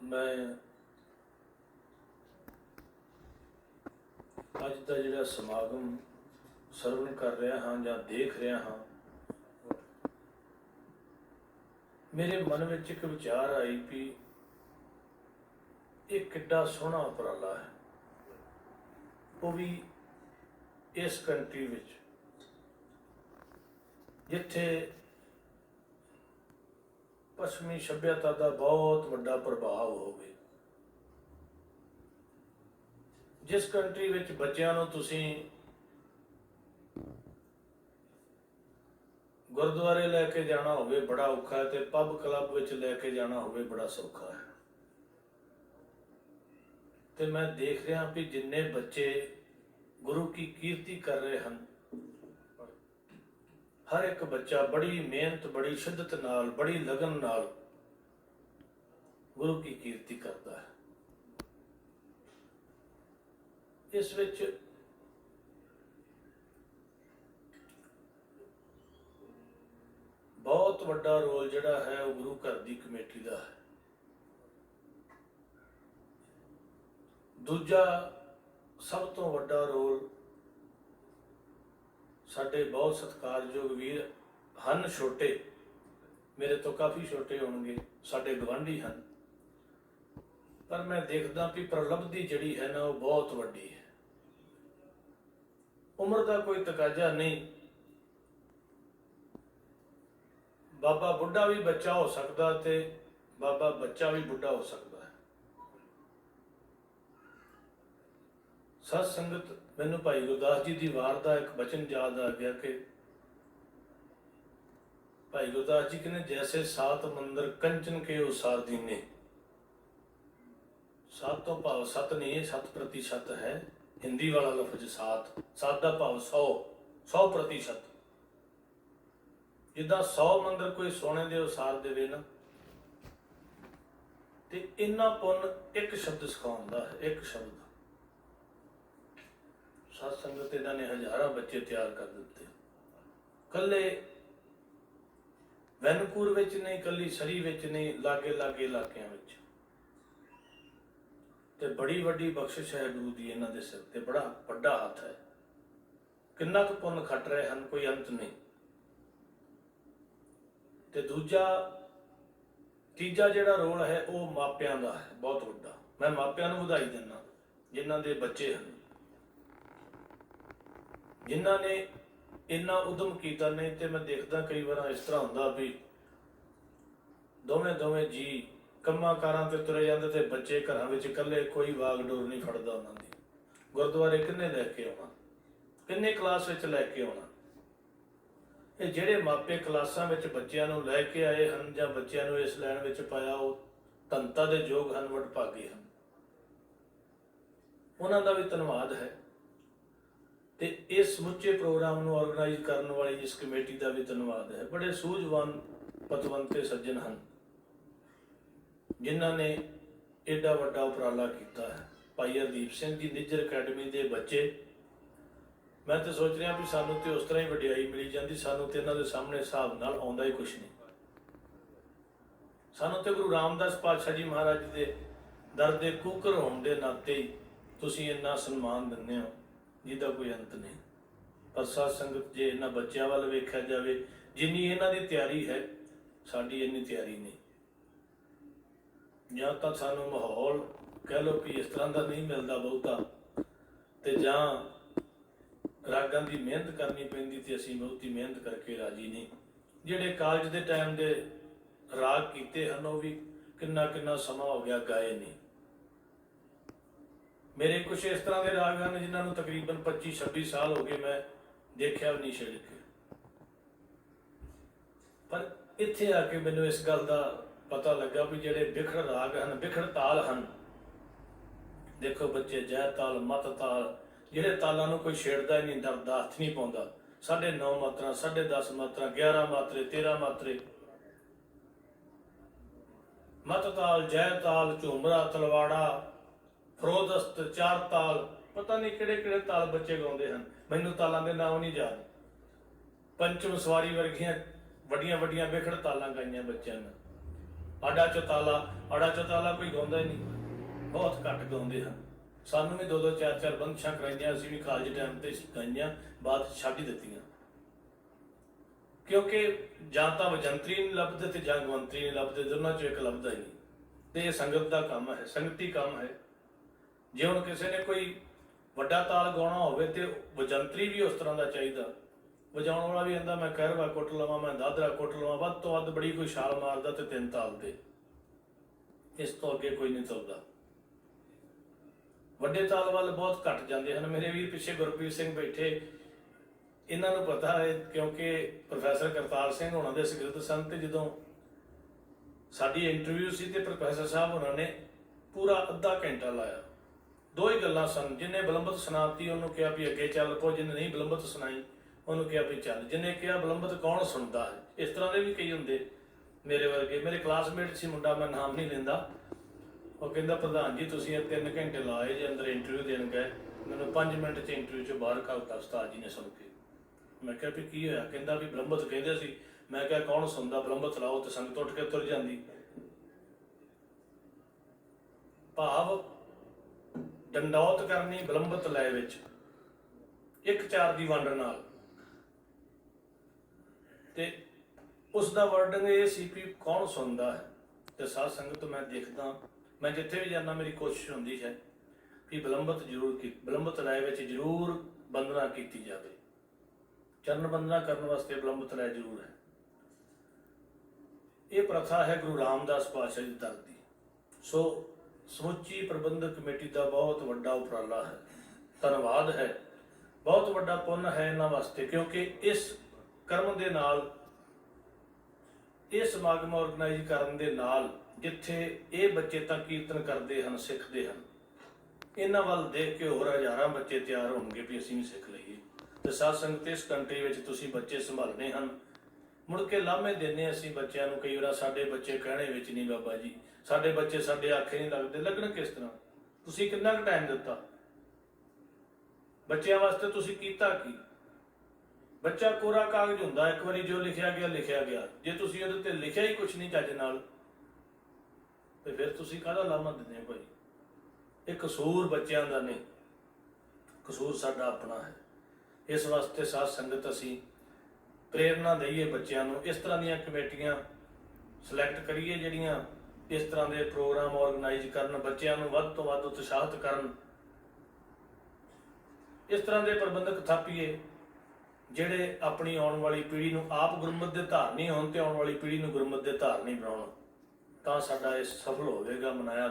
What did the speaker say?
ਮੈਂ ਅੱਜ ਦਾ ਜਿਹੜਾ ਸਮਾਗਮ ਸਰਵਣ ਕਰ ਰਿਹਾ ਹਾਂ ਜਾਂ ਦੇਖ ਰਿਹਾ ਹਾਂ, ਮੇਰੇ ਮਨ ਵਿੱਚ ਇੱਕ ਵਿਚਾਰ ਆਈ ਵੀ ਇਹ ਕਿੱਡਾ ਸੋਹਣਾ ਉਪਰਾਲਾ ਹੈ। ਉਹ ਵੀ ਇਸ ਕੰਟਰੀ ਵਿੱਚ, ਜਿੱਥੇ ਪੱਛਮੀ ਸਭਿਅਤਾ ਦਾ ਬਹੁਤ ਵੱਡਾ ਪ੍ਰਭਾਵ ਹੋਵੇ। ਜਿਸ ਕੰਟਰੀ ਵਿੱਚ ਬੱਚਿਆਂ ਨੂੰ ਤੁਸੀਂ ਗੁਰਦੁਆਰੇ ਲੈ ਕੇ ਜਾਣਾ ਹੋਵੇ ਬੜਾ ਔਖਾ ਹੈ ਤੇ ਪਬ ਕਲੱਬ ਵਿੱਚ ਲੈ ਕੇ ਜਾਣਾ ਹੋਵੇ ਬੜਾ ਸੌਖਾ ਹੈ। ਤੇ ਮੈਂ ਦੇਖ ਰਿਹਾ ਵੀ ਜਿੰਨੇ ਬੱਚੇ ਗੁਰੂ ਕੀ ਕੀਰਤੀ ਕਰ ਰਹੇ ਹਨ ਹਰ ਇੱਕ ਬੱਚਾ ਬੜੀ ਮਿਹਨਤ, ਬੜੀ ਸ਼ਿੱਦਤ ਨਾਲ, ਬੜੀ ਲਗਨ ਨਾਲ ਗੁਰੂ ਕੀ ਕੀਰਤੀ ਕਰਦਾ ਹੈ। ਇਸ ਵਿੱਚ ਬਹੁਤ ਵੱਡਾ ਰੋਲ ਜਿਹੜਾ ਹੈ ਉਹ ਗੁਰੂ ਘਰ ਦੀ ਕਮੇਟੀ ਦਾ ਹੈ। ਦੂਜਾ ਸਭ ਤੋਂ ਵੱਡਾ ਰੋਲ ਸਾਡੇ ਬਹੁਤ ਸਤਿਕਾਰਯੋਗ ਵੀਰ ਹਨ ਛੋਟੇ। ਮੇਰੇ ਤੋਂ ਕਾਫੀ ਛੋਟੇ ਹੋਣਗੇ, ਸਾਡੇ ਗਵਾਂਢੀ ਹਨ। ਪਰ ਮੈਂ ਦੇਖਦਾ ਵੀ ਪ੍ਰਲਬਧੀ ਜਿਹੜੀ ਹੈ ਨਾ, ਉਹ ਬਹੁਤ ਵੱਡੀ ਹੈ। ਉਮਰ ਦਾ ਕੋਈ ਤਕਾਜ਼ਾ ਨਹੀਂ। ਬਾਬਾ ਬੁੱਢਾ ਵੀ ਬੱਚਾ ਹੋ ਸਕਦਾ ਤੇ ਬਾਬਾ ਬੱਚਾ ਵੀ ਬੁੱਢਾ ਹੋ ਸਕਦਾ ਹੈ ਸਤ ਸੰਗਤ, ਮੈਨੂੰ ਭਾਈ ਗੁਰਦਾਸ ਜੀ ਦੀ ਵਾਰ ਦਾ ਇੱਕ ਬਚਨ ਯਾਦ ਆ ਗਿਆ ਕਿ ਭਾਈ ਗੁਰਦਾਸ ਜੀ ਕਹਿੰਦੇ, ਜੈਸੇ ਸਾਤ ਮੰਦਰ ਕੰਚਨ ਕੇ ਉਸਾਰ ਦੀਨੇ। ਸਾਤ ਤੋਂ ਭਾਵ ਸਤ ਨਹੀਂ ਹੈ ਸਤ ਪ੍ਰਤੀਸ਼ਤ ਹੈ। ਹਿੰਦੀ ਵਾਲਾ ਲਫ਼ਜ਼ ਸਾਤ। ਸਾਤ ਦਾ ਭਾਵ 100 100 ਪ੍ਰਤੀਸ਼ਤ ਜਿੱਦਾਂ 100 ਮੰਦਰ ਕੋਈ ਸੋਨੇ ਦੇ ਉਸਾਰ ਦੇਵੇ ਨਾ, ਤੇ ਇੰਨਾ ਪੁੰਨ ਇੱਕ ਸ਼ਬਦ ਸਿਖਾਉਂਦਾ ਹੈ, ਇੱਕ ਸ਼ਬਦ। ਸਤ ਸੰਗਤ ਇਹਨਾਂ ਨੇ ਹਜ਼ਾਰਾਂ ਬੱਚੇ ਤਿਆਰ ਕਰ ਦਿੱਤੇ। ਕੱਲੇ ਵੈਨਕੂਰ ਵਿੱਚ ਨਹੀਂ ਕੱਲੀ ਸਰੀ ਵਿੱਚ ਨਹੀਂ, ਲਾਗੇ ਲਾਗੇ ਇਲਾਕਿਆਂ ਵਿੱਚ। ਤੇ ਬੜੀ ਵੱਡੀ ਬਖਸ਼ਿਸ਼ ਹੈ ਗੁਰੂ ਦੀ ਇਹਨਾਂ ਦੇ ਸਿਰ ਤੇ। ਬੜਾ ਵੱਡਾ ਹੱਥ ਹੈ। ਕਿੰਨਾ ਕੁ ਪੁੰਨ ਖੱਟ ਰਹੇ ਹਨ, ਕੋਈ ਅੰਤ ਨਹੀਂ। ਤੇ ਦੂਜਾ, ਤੀਜਾ ਜਿਹੜਾ ਰੋਲ ਹੈ, ਉਹ ਮਾਪਿਆਂ ਦਾ ਹੈ, ਬਹੁਤ ਵੱਡਾ। ਮੈਂ ਮਾਪਿਆਂ ਨੂੰ ਵਧਾਈ ਦਿੰਦਾ, ਜਿਨ੍ਹਾਂ ਦੇ ਬੱਚੇ ਹਨ। ਜਿਨ੍ਹਾਂ ਨੇ ਇੰਨਾ ਉਦਮ ਕੀਤਾ ਨਹੀਂ ਤੇ ਮੈਂ ਦੇਖਦਾ ਕਈ ਵਾਰ ਇਸ ਤਰ੍ਹਾਂ ਹੁੰਦਾ ਵੀ ਦੋਵੇਂ ਦੋਵੇਂ ਜੀ ਕੰਮਾਂ ਕਾਰਾਂ ਤੇ ਤੁਰੇ ਜਾਂਦੇ ਤੇ ਬੱਚੇ ਘਰਾਂ ਵਿੱਚ ਇਕੱਲੇ ਕੋਈ ਵਾਗਡੋਰ ਨਹੀਂ ਫੜਦਾ ਉਹਨਾਂ ਦੀ। ਗੁਰਦੁਆਰੇ ਕਿੰਨੇ ਲੈ ਕੇ ਆਉਣਾ? ਕਿੰਨੇ ਕਲਾਸ ਵਿੱਚ ਲੈ ਕੇ ਆਉਣਾ? ਇਹ ਜਿਹੜੇ ਮਾਪੇ ਕਲਾਸਾਂ ਵਿੱਚ ਬੱਚਿਆਂ ਨੂੰ ਲੈ ਕੇ ਆਏ ਹਨ ਜਾਂ ਬੱਚਿਆਂ ਨੂੰ ਇਸ ਲੈਣ ਵਿੱਚ ਪਾਇਆ, ਉਹ ਤੰਤਾ ਦੇ ਯੋਗ ਹਨ ਵਡਭਾਗੇ ਹਨ। ਉਹਨਾਂ ਦਾ ਵੀ ਧੰਨਵਾਦ ਹੈ। ਤੇ ਇਸ ਸਮੁੱਚੇ ਪ੍ਰੋਗਰਾਮ ਨੂੰ ਆਰਗੇਨਾਈਜ਼ ਕਰਨ ਵਾਲੀ ਇਸ ਕਮੇਟੀ ਦਾ ਵੀ ਧੰਨਵਾਦ ਹੈ। ਬੜੇ ਸੂਝਵਾਨ ਪਤਵੰਤੇ ਸੱਜਣ ਹਨ, ਜਿਨ੍ਹਾਂ ਨੇ ਏਡਾ ਵੱਡਾ ਉਪਰਾਲਾ ਕੀਤਾ ਹੈ। ਭਾਈ ਹਰਦੀਪ ਸਿੰਘ ਜੀ, ਨਿੱਜਰ ਅਕੈਡਮੀ ਦੇ ਬੱਚੇ। ਮੈਂ ਤਾਂ ਸੋਚ ਰਿਹਾ ਵੀ ਸਾਨੂੰ ਤੇ ਉਸ ਤਰ੍ਹਾਂ ਹੀ ਵਡਿਆਈ ਮਿਲੀ ਜਾਂਦੀ, ਸਾਨੂੰ ਤੇ ਇਹਨਾਂ ਦੇ ਸਾਹਮਣੇ ਹਿਸਾਬ ਨਾਲ ਆਉਂਦਾ ਹੀ ਕੁਝ ਨਹੀਂ। ਸਾਨੂੰ ਤੇ ਗੁਰੂ ਰਾਮਦਾਸ ਪਾਤਸ਼ਾਹ ਜੀ ਮਹਾਰਾਜ ਦੇ ਦਰ ਦੇ ਕੂਕਰ ਹੋਣ ਦੇ ਨਾਤੇ ਤੁਸੀਂ ਇੰਨਾ ਸਨਮਾਨ ਦਿੰਦੇ ਹੋ। ਜਿਹਦਾ ਕੋਈ ਅੰਤ ਨਹੀਂ। ਪਰ ਸਾਧ ਸੰਗਤ ਜੇ ਇਹਨਾਂ ਬੱਚਿਆਂ ਵੱਲ ਵੇਖਿਆ ਜਾਵੇ, ਜਿੰਨੀ ਇਹਨਾਂ ਦੀ ਤਿਆਰੀ ਹੈ, ਸਾਡੀ ਇੰਨੀ ਤਿਆਰੀ ਨਹੀਂ। ਜਾਂ ਤਾਂ ਸਾਨੂੰ ਮਾਹੌਲ ਕਹਿ ਲਓ ਕਿ ਇਸ ਤਰ੍ਹਾਂ ਦਾ ਨਹੀਂ ਮਿਲਦਾ ਬਹੁਤਾ, ਤੇ ਜਾਂ ਰਾਗਾਂ ਦੀ ਮਿਹਨਤ ਕਰਨੀ ਪੈਂਦੀ ਤੇ ਅਸੀਂ ਬਹੁਤੀ ਮਿਹਨਤ ਕਰਕੇ ਰਾਜੀ ਨਹੀਂ। ਜਿਹੜੇ ਕਾਲਜ ਦੇ ਟਾਈਮ ਦੇ ਰਾਗ ਕੀਤੇ ਹਨ, ਉਹ ਵੀ ਕਿੰਨਾ ਕਿੰਨਾ ਸਮਾਂ ਹੋ ਗਿਆ ਗਾਏ ਨਹੀਂ। ਮੇਰੇ ਕੁਝ ਇਸ ਤਰ੍ਹਾਂ ਦੇ ਰਾਗ ਹਨ ਜਿਨ੍ਹਾਂ ਨੂੰ ਤਕਰੀਬਨ 25 26 ਸਾਲ ਹੋ ਗਏ ਮੈਂ ਦੇਖਿਆ ਵੀ ਨਹੀਂ ਛੇੜ ਕੇ। ਪਰ ਇੱਥੇ ਆ ਕੇ ਮੈਨੂੰ ਇਸ ਗੱਲ ਦਾ ਪਤਾ ਲੱਗਾ ਵੀ ਜਿਹੜੇ ਵਿਖੜ ਰਾਗ ਹਨ ਵਿਖੜ ਤਾਲ ਹਨ। ਦੇਖੋ ਬੱਚੇ, ਜੈ ਤਾਲ, ਮਤ ਤਾਲ, ਜਿਹੜੇ ਤਾਲਾਂ ਨੂੰ ਕੋਈ ਛੇੜਦਾ ਹੀ ਨਹੀਂ, ਦਰਦਾ ਹੱਥ ਨਹੀਂ ਪਾਉਂਦਾ। ਸਾਢੇ 9 ਮਾਤਰਾ, ਸਾਢੇ 10 ਮਾਤਰਾ 11 ਮਾਤਰੇ 13 ਮਾਤਰੇ। ਮਤ ਤਾਲ, ਜੈ ਤਾਲ, ਝੂਮਰਾ, ਤਲਵਾੜਾ ਫਰੋਦਸਤ ਚਾਰ ਤਾਲ, ਪਤਾ ਨਹੀਂ ਕਿਹੜੇ ਕਿਹੜੇ ਤਾਲ ਬੱਚੇ ਗਾਉਂਦੇ ਹਨ। ਮੈਨੂੰ ਤਾਲਾਂ ਦੇ ਨਾਮ ਨਹੀਂ ਯਾਦ। ਪੰਚਮ ਸਵਾਰੀ ਵਰਗੀਆਂ ਵੱਡੀਆਂ ਵੱਡੀਆਂ ਵਿਖੜ ਤਾਲਾਂ ਗਾਈਆਂ ਬੱਚਿਆਂ ਨੇ। ਆੜਾ ਚਤਾਲਾ ਆੜਾ ਚਤਾਲਾ ਕੋਈ ਗਾਉਂਦਾ ਹੀ ਨਹੀਂ। ਬਹੁਤ ਘੱਟ ਗਾਉਂਦੇ ਹਨ। ਸਾਨੂੰ ਵੀ ਦੋ ਦੋ, ਚਾਰ ਚਾਰ ਬੰਦਸ਼ਾਂ ਕਰਾਈਆਂ, ਅਸੀਂ ਵੀ ਕਾਲਜ ਟਾਈਮ ਤੇ ਗਾਈਆਂ, ਬਾਅਦ ਛੱਡ ਹੀ ਦਿੱਤੀਆਂ। ਕਿਉਂਕਿ ਜਾਂ ਤਾਂ ਵਜੰਤਰੀ ਨਹੀਂ ਲੱਭਦੇ ਤੇ ਜਾਂ ਗਵੰਤਰੀ ਨਹੀਂ ਲੱਭਦੇ, ਦੋਨਾਂ ਚੋਂ ਇੱਕ ਲੱਭਦਾ ਹੀ ਨਹੀਂ। ਤੇ ਇਹ ਸੰਗਤ ਦਾ ਕੰਮ ਹੈ, ਸੰਗਤੀ ਕੰਮ ਹੈ। ਜੇ ਹੁਣ ਕਿਸੇ ਨੇ ਕੋਈ ਵੱਡਾ ਤਾਲ ਗਾਉਣਾ ਹੋਵੇ ਤੇ ਵਜੰਤਰੀ ਵੀ ਉਸ ਤਰ੍ਹਾਂ ਦਾ ਚਾਹੀਦਾ। ਵਜਾਉਣ ਵਾਲਾ ਵੀ ਕਹਿੰਦਾ, ਮੈਂ ਕਹਿਰਵਾ ਕੁੱਟ ਲਵਾਂ, ਮੈਂ ਦਾਦਰਾ ਕੁੱਟ ਲਵਾਂ, ਵੱਧ ਤੋਂ ਵੱਧ ਬੜੀ ਕੋਈ ਛਾਲ ਮਾਰਦਾ ਤੇ ਤਿੰਨ ਤਾਲ ਦੇ। ਇਸ ਤੋਂ ਅੱਗੇ ਕੋਈ ਨਹੀਂ ਤੁਰਦਾ। ਵੱਡੇ ਤਾਲ ਵੱਲ ਬਹੁਤ ਘੱਟ ਜਾਂਦੇ ਹਨ। ਮੇਰੇ ਵੀਰ ਪਿੱਛੇ ਗੁਰਪ੍ਰੀਤ ਸਿੰਘ ਬੈਠੇ। ਇਹਨਾਂ ਨੂੰ ਪਤਾ ਹੈ ਕਿਉਂਕਿ ਪ੍ਰੋਫੈਸਰ ਕਰਤਾਰ ਸਿੰਘ ਹੋਣਾ ਦੇ ਸਿਗਰਤ ਸਨ ਤੇ ਜਦੋਂ ਸਾਡੀ ਇੰਟਰਵਿਊ ਸੀ ਤੇ ਪ੍ਰੋਫੈਸਰ ਸਾਹਿਬ ਉਹਨਾਂ ਨੇ ਪੂਰਾ ਅੱਧਾ ਘੰਟਾ ਲਾਇਆ। ਦੋ ਹੀ ਗੱਲਾਂ ਸਨ। ਜਿਹਨੇ ਬਲੰਬਤ ਸੁਣਾਤੀ, ਉਹਨੂੰ ਕਿਹਾ ਵੀ ਅੱਗੇ ਚੱਲ ਪੋ ਜਿਹਨੇ ਨਹੀਂ ਬਲੰਬਤ ਸੁਣਾਈ, ਉਹਨੂੰ ਕਿਹਾ ਵੀ ਚੱਲ। ਜਿਹਨੇ ਕਿਹਾ ਬਲੰਬਤ ਕੌਣ ਸੁਣਦਾ ਇਸ ਤਰ੍ਹਾਂ ਦੇ ਵੀ ਕਈ ਹੁੰਦੇ ਮੇਰੇ ਵਰਗੇ। ਮੇਰੇ ਕਲਾਸਮੇਟ ਸੀ, ਮੁੰਡਾ ਮੈਂ ਨਾਮ ਨਹੀਂ ਲੈਂਦਾ। ਉਹ ਕਹਿੰਦਾ, ਪ੍ਰਧਾਨ ਜੀ, ਤੁਸੀਂ ਇਹ 3 ਘੰਟੇ ਲਾਏ ਜੇ, ਅੰਦਰ ਇੰਟਰਵਿਊ ਦੇਣ ਗਏ। ਮੈਨੂੰ 5 ਮਿੰਟ ਚ ਇੰਟਰਵਿਊ ਚ ਬਾਹਰ ਕੱਢਤਾ, ਉਸਤਾਦ ਜੀ ਨੇ ਸੁਣ ਕੇ। ਮੈਂ ਕਿਹਾ, ਵੀ ਕੀ ਹੋਇਆ? ਕਹਿੰਦਾ, ਵੀ ਬਲੰਬਤ ਕਹਿੰਦੇ ਸੀ। ਮੈਂ ਕਿਹਾ, ਕੌਣ ਸੁਣਦਾ? ਬਲੰਬਤ ਲਾਓ ਤੇ ਸੰਗਤ ਉੱਠ ਕੇ ਤੁਰ ਜਾਂਦੀ। ਭਾਵ ਡੰਡੌਤ ਕਰਨੀ ਬਲੰਬਤ ਲੈ ਵਿੱਚ। ਇੱਕ ਚਾਰ ਦੀ ਵੰਡ ਨਾਲ। ਤੇ ਉਸ ਦਾ ਵਰਡਿੰਗ ਇਹ ਸੀ ਵੀ ਕੌਣ ਸੁਣਦਾ ਹੈ? ਤੇ ਸਾਧ ਸੰਗਤ ਮੈਂ ਦੇਖਦਾ, ਮੈਂ ਜਿੱਥੇ ਵੀ ਜਾਂਦਾ, ਮੇਰੀ ਕੋਸ਼ਿਸ਼ ਹੁੰਦੀ ਹੈ ਕਿ ਬਲੰਬਤ ਜ਼ਰੂਰ ਕੀ ਬਲੰਬਤ ਲੈ ਵਿੱਚ ਜ਼ਰੂਰ ਬੰਦਨਾ ਕੀਤੀ ਜਾਵੇ। ਚਰਨ ਬੰਦਨਾ ਕਰਨ ਵਾਸਤੇ ਬਲੰਬਤ ਲੈ ਜ਼ਰੂਰ ਹੈ। ਇਹ ਪ੍ਰਥਾ ਹੈ ਗੁਰੂ ਰਾਮਦਾਸ ਪਾਤਸ਼ਾਹ ਜੀ ਦਰ ਦੀ। ਸੋ ਸਮੁੱਚੀ ਪ੍ਰਬੰਧਕ ਕਮੇਟੀ ਦਾ ਬਹੁਤ ਵੱਡਾ ਉਪਰਾਲਾ ਹੈ। ਧੰਨਵਾਦ ਹੈ। ਬਹੁਤ ਵੱਡਾ ਪੁੰਨ ਹੈ ਇਹਨਾਂ ਵਾਸਤੇ, ਕਿਉਂਕਿ ਇਸ ਕਰਮ ਦੇ ਨਾਲ ਇਹ ਸਮਾਗਮ ਆਰਗੇਨਾਈਜ਼ ਕਰਨ ਦੇ ਨਾਲ ਜਿੱਥੇ ਇਹ ਬੱਚੇ ਤਾਂ ਕੀਰਤਨ ਕਰਦੇ ਹਨ, ਸਿੱਖਦੇ ਹਨ, ਇਹਨਾਂ ਵੱਲ ਦੇਖ ਕੇ ਹੋਰ ਹਜ਼ਾਰਾਂ ਬੱਚੇ ਤਿਆਰ ਹੋਣਗੇ ਵੀ ਅਸੀਂ ਵੀ ਸਿੱਖ ਲਈਏ। ਤੇ ਸਾਧ ਸੰਗਤ ਇਸ ਕੰਟਰੀ ਵਿੱਚ ਤੁਸੀਂ ਬੱਚੇ ਸੰਭਾਲਣੇ ਹਨ। ਮੁੜ ਕੇ ਲਾਹਮੇ ਦਿੰਨੇ ਅਸੀਂ ਬੱਚਿਆਂ ਨੂੰ, ਕਈ ਵਾਰ ਸਾਡੇ ਬੱਚੇ ਕਹਿਣੇ ਵਿੱਚ, ਨਹੀਂ ਬਾਬਾ ਜੀ ਸਾਡੇ ਬੱਚੇ ਸਾਡੇ ਆਖੇ ਨਹੀਂ ਲੱਗਦੇ। ਲੱਗਣ ਕਿਸ ਤਰ੍ਹਾਂ? ਤੁਸੀਂ ਕਿੰਨਾ ਕੁ ਟਾਈਮ ਦਿੱਤਾ? ਬੱਚਿਆਂ ਵਾਸਤੇ ਤੁਸੀਂ ਕੀਤਾ ਕੀ? ਬੱਚਾ ਕੋਰਾ ਕਾਗਜ਼ ਹੁੰਦਾ, ਇੱਕ ਵਾਰੀ ਜੋ ਲਿਖਿਆ ਗਿਆ ਲਿਖਿਆ ਗਿਆ। ਜੇ ਤੁਸੀਂ ਉਹਦੇ ਤੇ ਲਿਖਿਆ ਹੀ ਕੁਝ ਨਹੀਂ ਚੱਜ ਨਾਲ, ਤੇ ਫਿਰ ਤੁਸੀਂ ਕਾਹਦਾ ਲਾਮਾ ਦਿੰਦੇ ਹੋ ਭਾਈ? ਇਹ ਕਸੂਰ ਬੱਚਿਆਂ ਦਾ ਨਹੀਂ। ਕਸੂਰ ਸਾਡਾ ਆਪਣਾ ਹੈ। ਇਸ ਵਾਸਤੇ ਸਾਧ ਸੰਗਤ ਅਸੀਂ ਪ੍ਰੇਰਣਾ ਦਈਏ ਬੱਚਿਆਂ ਨੂੰ। ਇਸ ਤਰ੍ਹਾਂ ਦੀਆਂ ਕਮੇਟੀਆਂ ਸਿਲੈਕਟ ਕਰੀਏ ਜਿਹੜੀਆਂ ਇਸ ਤਰ੍ਹਾਂ ਦੇ ਪ੍ਰੋਗਰਾਮ ਆਰਗੇਨਾਈਜ਼ ਕਰਨ, ਬੱਚਿਆਂ ਨੂੰ ਵੱਧ ਤੋਂ ਵੱਧ ਉਤਸ਼ਾਹਿਤ ਕਰਨ। ਇਸ ਤਰ੍ਹਾਂ ਦੇ ਪ੍ਰਬੰਧਕ ਥਾਪੀਏ, ਜਿਹੜੇ ਆਪਣੀ ਆਉਣ ਵਾਲੀ ਪੀੜ੍ਹੀ ਨੂੰ ਆਪ ਗੁਰਮਤ ਦੇ ਧਾਰਨੀ ਹੋਣ ਤੇ ਆਉਣ ਵਾਲੀ ਪੀੜ੍ਹੀ ਨੂੰ ਗੁਰਮਤ ਦੇ ਧਾਰਨੀ ਬਣਾਉਣ। ਤਾਂ ਸਾਡਾ ਇਹ ਸਫਲ ਹੋਵੇਗਾ, ਮਨਾਇਆ